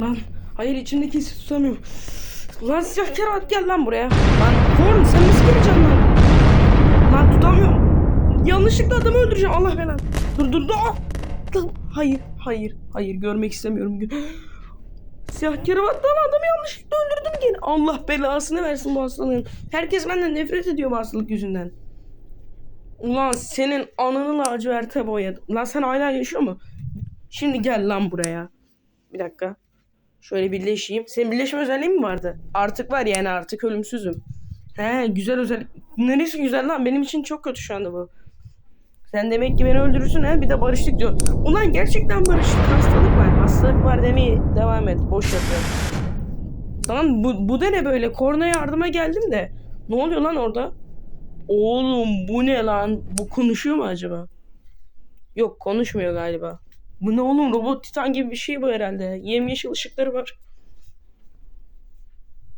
Lan hayır içimdeki hissi tutamıyorum. Lan siyah kerat gel lan buraya. Lan Korn sen nasıl geleceksin lan? Lan tutamıyorum. Yanlışlıkla adamı öldüreceğim Allah belanı. Dur dur dur. Lan, Hayır hayır hayır görmek istemiyorum. Siyah keravattan adamı yanlışlıkla öldürdüm gene. Allah belasını versin bu hastalığın. Herkes benden nefret ediyor bu hastalık yüzünden. Ulan senin ananı laciverte boyadım. Lan sen hala yaşıyor mu? Şimdi gel lan buraya. Bir dakika. Şöyle birleşeyim. Senin birleşme özelliğin mi vardı? Artık var yani artık ölümsüzüm. He güzel özellik. Neresi güzel lan? Benim için çok kötü şu anda bu. Sen demek ki beni öldürürsün he bir de barıştık diyor. Ulan gerçekten barıştık. Hastalık var. Hastalık var demeye devam et. Boş yapıyorum. Lan bu, bu da ne böyle? Korna yardıma geldim de. Ne oluyor lan orada? Oğlum bu ne lan? Bu konuşuyor mu acaba? Yok konuşmuyor galiba. Bu ne oğlum robot titan gibi bir şey bu herhalde. Yemyeşil ışıkları var.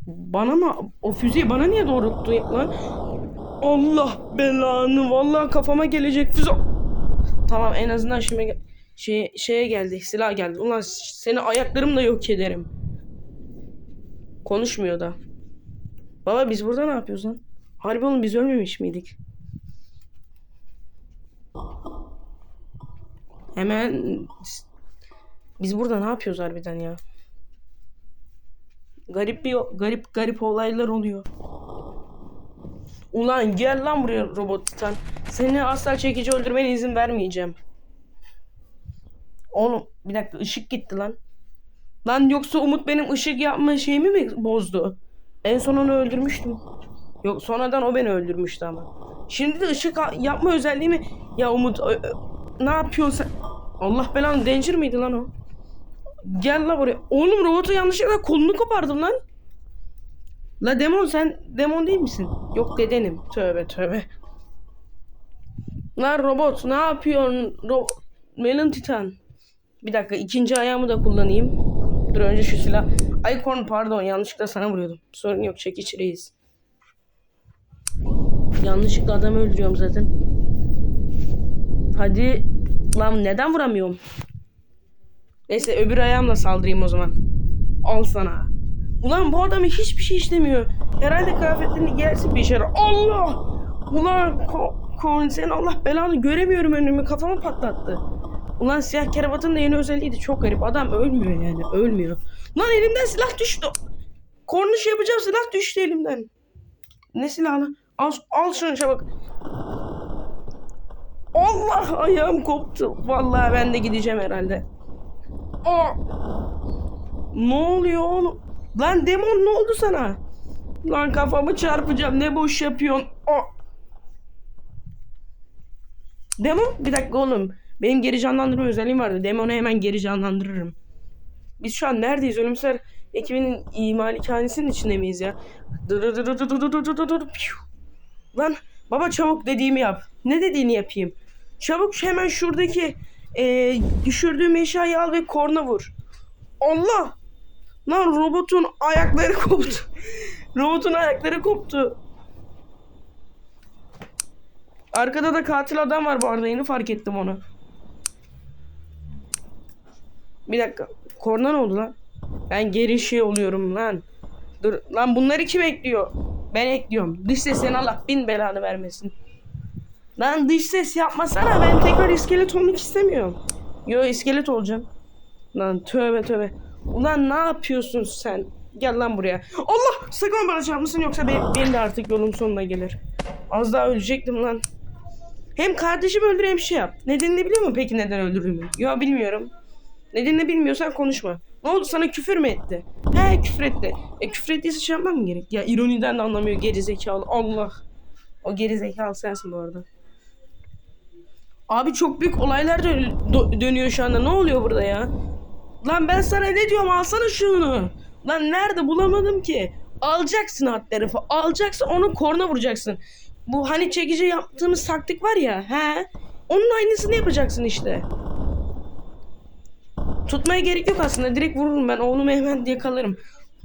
Bana mı? O füzeyi bana niye doğrulttu lan? Allah belanı. Vallahi kafama gelecek füze. Tamam en azından şimdi şey, şeye geldi. Silah geldi. Ulan seni ayaklarımla yok ederim. Konuşmuyor da. Baba biz burada ne yapıyoruz lan? Harbi oğlum biz ölmemiş miydik? Hemen biz burada ne yapıyoruz harbiden ya? Garip bir garip garip olaylar oluyor. Ulan gel lan buraya robot titan. Seni asla çekici öldürmene izin vermeyeceğim. Oğlum bir dakika ışık gitti lan. Lan yoksa Umut benim ışık yapma şeyimi mi bozdu? En son onu öldürmüştüm. Yok sonradan o beni öldürmüştü ama. Şimdi de ışık yapma özelliğimi... Ya Umut ne yapıyorsun sen? Allah belanı Danger miydi lan o? Gel la buraya. Oğlum robotu yanlışlıkla kolunu kopardım lan. La Demon sen Demon değil misin? Yok dedenim. Tövbe tövbe. Lan robot ne yapıyorsun? Ro Melon Titan. Bir dakika ikinci ayağımı da kullanayım. Dur önce şu silah. Korn pardon yanlışlıkla sana vuruyordum. Sorun yok çekiç reis. Yanlışlıkla adamı öldürüyorum zaten. Hadi. Lan neden vuramıyorum? Neyse öbür ayağımla saldırayım o zaman. Al sana. Ulan bu adamı hiçbir şey işlemiyor. Herhalde kıyafetlerini giyersin bir işe. Allah! Ulan ko Korn sen Allah belanı göremiyorum önümü kafamı patlattı. Ulan siyah keravatın da yeni özelliğiydi çok garip. Adam ölmüyor yani ölmüyor. Lan elimden silah düştü. Korniş yapacağım silah düştü elimden. Ne silahı? Al, al şunu çabuk. Allah ayağım koptu. Vallahi ben de gideceğim herhalde. Aa. Ne oluyor oğlum? Lan demon ne oldu sana? Lan kafamı çarpacağım. Ne boş yapıyorsun? Aa. Demon bir dakika oğlum. Benim geri canlandırma özelliğim vardı. Demonu hemen geri canlandırırım. Biz şu an neredeyiz? Ölümsüzler ekibinin imalikanesinin içinde miyiz ya? Dur dur dur dur dur dur dur dur. Lan baba çabuk dediğimi yap. Ne dediğini yapayım? Çabuk hemen şuradaki e, düşürdüğüm eşyayı al ve korna vur. Allah! Lan robotun ayakları koptu. robotun ayakları koptu. Arkada da katil adam var bu arada yeni fark ettim onu. Bir dakika. Korna ne oldu lan? Ben geri şey oluyorum lan. Dur lan bunları kim ekliyor? Ben ekliyorum. Dış ses sen Allah bin belanı vermesin. Lan dış ses yapmasana ben tekrar iskelet olmak istemiyorum. Yo iskelet olacağım. Lan tövbe tövbe. Ulan ne yapıyorsun sen? Gel lan buraya. Allah sakın bana çarpmasın yoksa be- benim de artık yolum sonuna gelir. Az daha ölecektim lan. Hem kardeşimi öldür hem şey yap. Nedenini biliyor musun peki neden öldürdüğümü? Yo bilmiyorum. Nedenini bilmiyorsan konuşma. Ne oldu sana küfür mü etti? He küfür etti. E küfür ettiyse şey yapmam mı gerek? Ya ironiden de anlamıyor geri zekalı. Allah. O geri zekalı sensin bu arada. Abi çok büyük olaylar dö- dö- dönüyor şu anda. Ne oluyor burada ya? Lan ben sana ne diyorum alsana şunu. Lan nerede bulamadım ki. Alacaksın alt tarafı. Alacaksın onu korna vuracaksın. Bu hani çekici yaptığımız taktik var ya. He. Onun aynısını yapacaksın işte. Tutmaya gerek yok aslında. Direkt vururum ben. Oğlumu hemen yakalarım.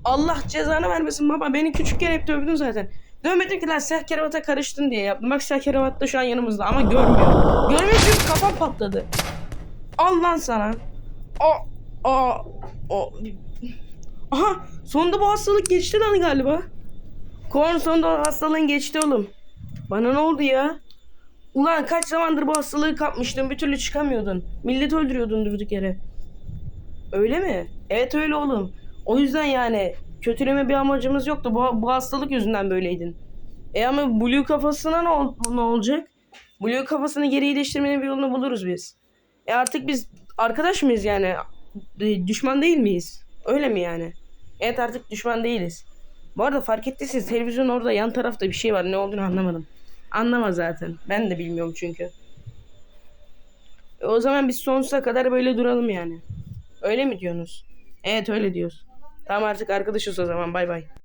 Allah cezanı vermesin baba. Beni küçükken hep dövdün zaten. Dövmedin ki lan siyah keravata karıştın diye yaptım. Bak siyah keravat da şu an yanımızda ama görmüyor. Görmüyor çünkü kafam patladı. Al lan sana. Aa, Aa, o, aha sonunda bu hastalık geçti lan galiba. Korn sonunda o hastalığın geçti oğlum. Bana ne oldu ya? Ulan kaç zamandır bu hastalığı kapmıştın bir türlü çıkamıyordun. Millet öldürüyordun durduk yere. Öyle mi? Evet öyle oğlum. O yüzden yani kötüleme bir amacımız yoktu. Bu, bu hastalık yüzünden böyleydin. E ama Blue kafasına ne, ol- ne olacak? Blue kafasını geri iyileştirmenin bir yolunu buluruz biz. E artık biz arkadaş mıyız yani? E, Düşman değil miyiz? Öyle mi yani? Evet artık düşman değiliz. Bu arada fark ettiyseniz televizyon orada yan tarafta bir şey var. Ne olduğunu anlamadım. Anlama zaten. Ben de bilmiyorum çünkü. E o zaman biz sonsuza kadar böyle duralım yani. Öyle mi diyorsunuz? Evet öyle diyoruz. Tamam artık arkadaşız o zaman. Bay bay.